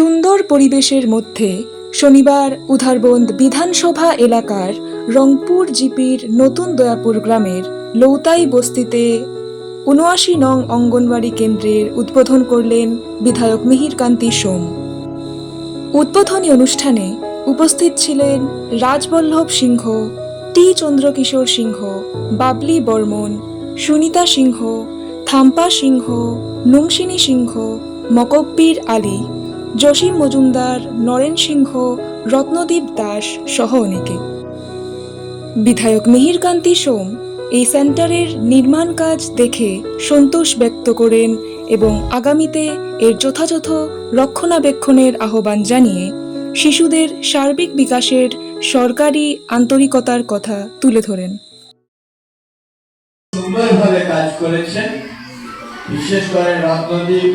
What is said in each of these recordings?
সুন্দর পরিবেশের মধ্যে শনিবার উধারবন্দ বিধানসভা এলাকার রংপুর জিপির নতুন দয়াপুর গ্রামের লৌতাই বস্তিতে উনআশি নং অঙ্গনওয়াড়ি কেন্দ্রের উদ্বোধন করলেন বিধায়ক মিহিরকান্তি সোম। উদ্বোধনী অনুষ্ঠানে উপস্থিত ছিলেন রাজবল্লভ সিংহ, টি চন্দ্রকিশোর সিংহ, বাবলি বর্মন, সুনিতা সিংহ, থাম্পা সিংহ নুংসিনী সিংহ, মকব্বির আলী জসিম মজুমদার, নরেন সিংহ, রত্নদীপ দাস সহ অনেকে। বিধায়ক মিহিরকান্তি সোম এই সেন্টারের নির্মাণ কাজ দেখে সন্তোষ ব্যক্ত করেন এবং আগামীতে এর যথাযথ রক্ষণাবেক্ষণের আহ্বান জানিয়ে শিশুদের সার্বিক বিকাশের সরকারি আন্তরিকতার কথা তুলে ধরেন। সুন্দরভাবে কাজ করেছেন, বিশেষ করে রত্নদীপ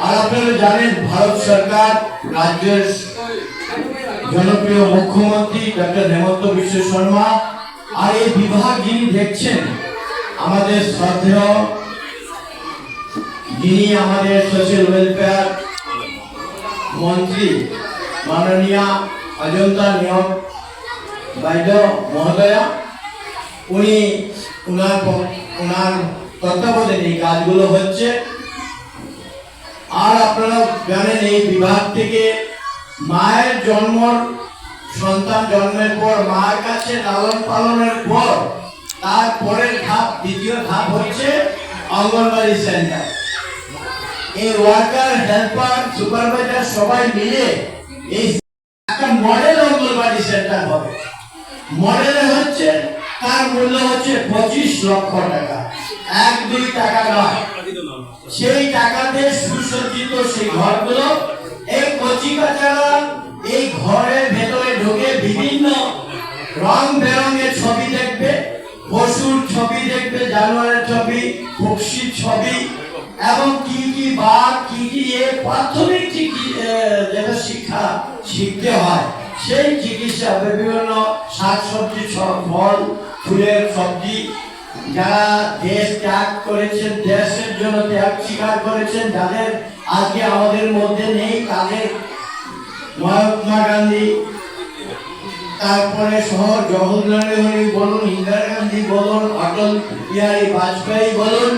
আর আপনারা জানেন, ভারত সরকার রাজ্যের জনপ্রিয় মুখ্যমন্ত্রী ডক্টর হেমন্ত বিশ্ব শর্মা আর এই বিভাগ যিনি দেখছেন, আমাদের শ্রদ্ধেয় যিনি আমাদের সোশ্যাল ওয়েলফেয়ার মন্ত্রী মাননীয় অজন্তা নিয়োগ বাইদ মহোদয়া, উনি উনার প- উনার তত্ত্বাবধানে এই কাজগুলো হচ্ছে। আর আপনারা জানেন, এই বিভাগ থেকে মায়ের জন্ম সন্তান জন্মের পর মায়ের কাছে লালন পালনের পর, তারপরের ধাপ, দ্বিতীয় ধাপ হচ্ছে অঙ্গনবাড়ি সেন্টার। এই ওয়ার্কার, হেল্পার, সুপারভাইজার সবাই মিলে এই একটা মডেল অঙ্গনবাড়ি সেন্টার হবে। মডেলে হচ্ছে, তার মূল্য হচ্ছে পঁচিশ লক্ষ টাকা। এক, দুই টাকা নয়। সেই টাকাতে সুসজ্জিত সেই ঘরগুলো, এই কচি কাচারা এই ঘরের ভেতরে ঢুকে বিভিন্ন রং বেরঙের ছবি দেখবে, পশুর ছবি দেখবে, জানোয়ারের ছবি, পক্ষীর ছবি, এবং কি কি বাঘ, কি কি এ প্রাথমিক যেটা শিক্ষা শিখতে হয়, সেই চিকিৎসা বিভিন্ন শাক সবজি ফল, ফুলের সবজি যারা দেশ ত্যাগ করেছেন, দেশের জন্য ত্যাগ স্বীকার করেছেন, যাদের আজকে আমাদের মধ্যে নেই, তাদের মহাত্মা গান্ধী, তারপরে সহ জওহরলাল নেহরু বলুন, ইন্দিরা গান্ধী বলুন, অটল বিহারী বাজপেয়ী বলুন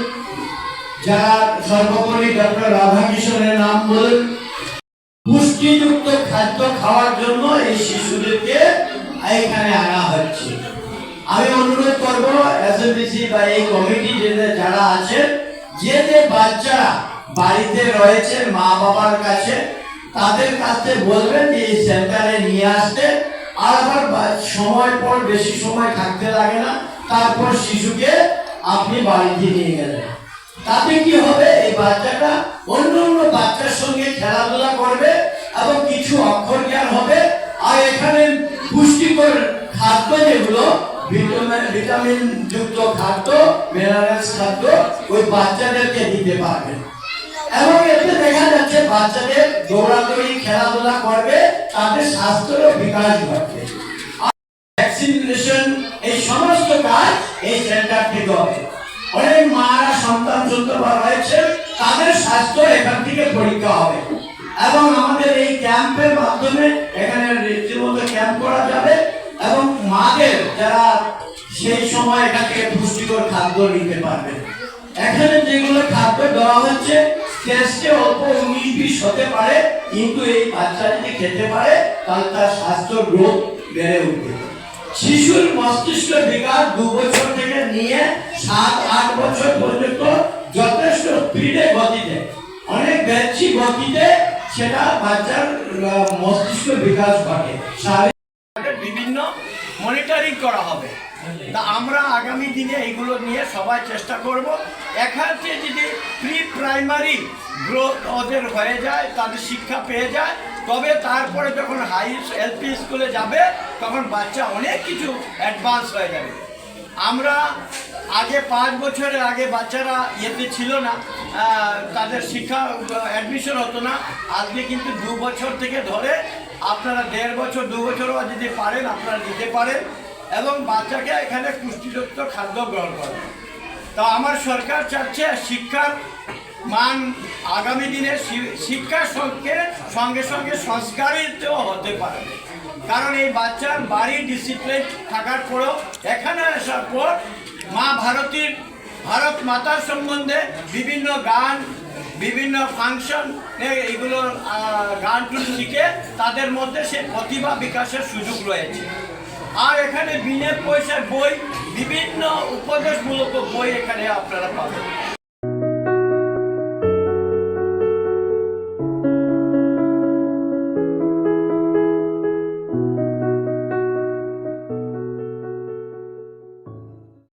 যারা সর্বোপরি ডক্টর রাধাকিশনের নাম বলুন। পুষ্টিযুক্ত খাদ্য খাওয়ার জন্য এই শিশুদেরকে এখানে আনা হচ্ছে। আমি অনুরোধ করব এসএমবিসি বা এই কমিটি যারা আছে, যে যে বাচ্চারা বাড়িতে রয়েছে মা বাবার কাছে, তাদের কাছে বলবেন যে এই সেন্টারে নিয়ে আসতে। আর আবার সময় পর, বেশি সময় থাকতে লাগে না, তারপর শিশুকে আপনি বাড়িতে নিয়ে গেলেন। তাতে কি হবে? এই বাচ্চাটা অন্য অন্য বাচ্চার সঙ্গে খেলাধুলা করবে এবং কিছু অক্ষর জ্ঞান হবে। আর এখানে পুষ্টিকর খাদ্য যেগুলো ভিটামিন ভিটামিন যুক্ত খাদ্য মিনারেলস খাদ্য ওই বাচ্চাদেরকে দিতে পারবে। এবং এতে দেখা যাচ্ছে বাচ্চাদের দৌড়াদৌড়ি, খেলাধুলা করবে, তাদের স্বাস্থ্যেরও বিকাশ ঘটবে। ভ্যাকসিনেশন এই সমস্ত কাজ এই সেন্টার থেকে হবে। অনেক মারা, সন্তান সুন্দরবার রয়েছে, তাদের স্বাস্থ্য এখান থেকে পরীক্ষা হবে। এবং আমাদের এই ক্যাম্পের মাধ্যমে এখানে রীতিমতো ক্যাম্প করা যাবে। এবং মাদের যারা সেই সময় থেকে পুষ্টিকর খাদ্য নিতে পারবে। এখানে যেগুলো খাদ্য দেওয়া হচ্ছে, টেস্টে অল্প উনিশ বিশ হতে পারে, কিন্তু এই বাচ্চা যদি খেতে পারে, তাহলে তার স্বাস্থ্য গ্রোথ বেড়ে উঠবে। শিশুর মস্তিষ্ক বিকাশ দু বছর থেকে নিয়ে সাত, আট বছর পর্যন্ত যথেষ্ট স্পিডে গতিতে, অনেক বেশি গতিতে সেটা বাচ্চার মস্তিষ্ক বিকাশ ঘটে। মনিটরিং করা হবে। তা আমরা আগামী দিনে এইগুলো নিয়ে সবাই চেষ্টা করব। এখানে যদি প্রি প্রাইমারি গ্রোথ ওদের হয়ে যায় তাদের শিক্ষা পেয়ে যায় তবে তারপরে যখন হাই এলপি স্কুলে যাবে তখন বাচ্চা অনেক কিছু অ্যাডভান্স হয়ে যাবে। আমরা আগে পাঁচ বছরের আগে বাচ্চারা ইয়েতে ছিল না তাদের শিক্ষা অ্যাডমিশন হতো না। আজকে কিন্তু দু বছর থেকে ধরে আপনারা দেড় বছর দু বছরও যদি পারেন আপনারা দিতে পারেন। এবং বাচ্চাকে এখানে পুষ্টিযুক্ত খাদ্য গ্রহণ করে। তা আমার সরকার চাচ্ছে শিক্ষার মান আগামী দিনে শিক্ষার সঙ্গে সঙ্গে সঙ্গে সংস্কারিত হতে পারে। কারণ এই বাচ্চার বাড়ি ডিসিপ্লিন থাকার পরেও এখানে আসার পর মা ভারতীর ভারত মাতার সম্বন্ধে বিভিন্ন গান বিভিন্ন ফাংশন এগুলো আহ, গান টুন শিখে তাদের মধ্যে সে প্রতিভা বিকাশের সুযোগ রয়েছে। আর এখানে বিনা পয়সার বই বিভিন্ন উপদেশমূলক বই এখানে আপনারা পাবেন।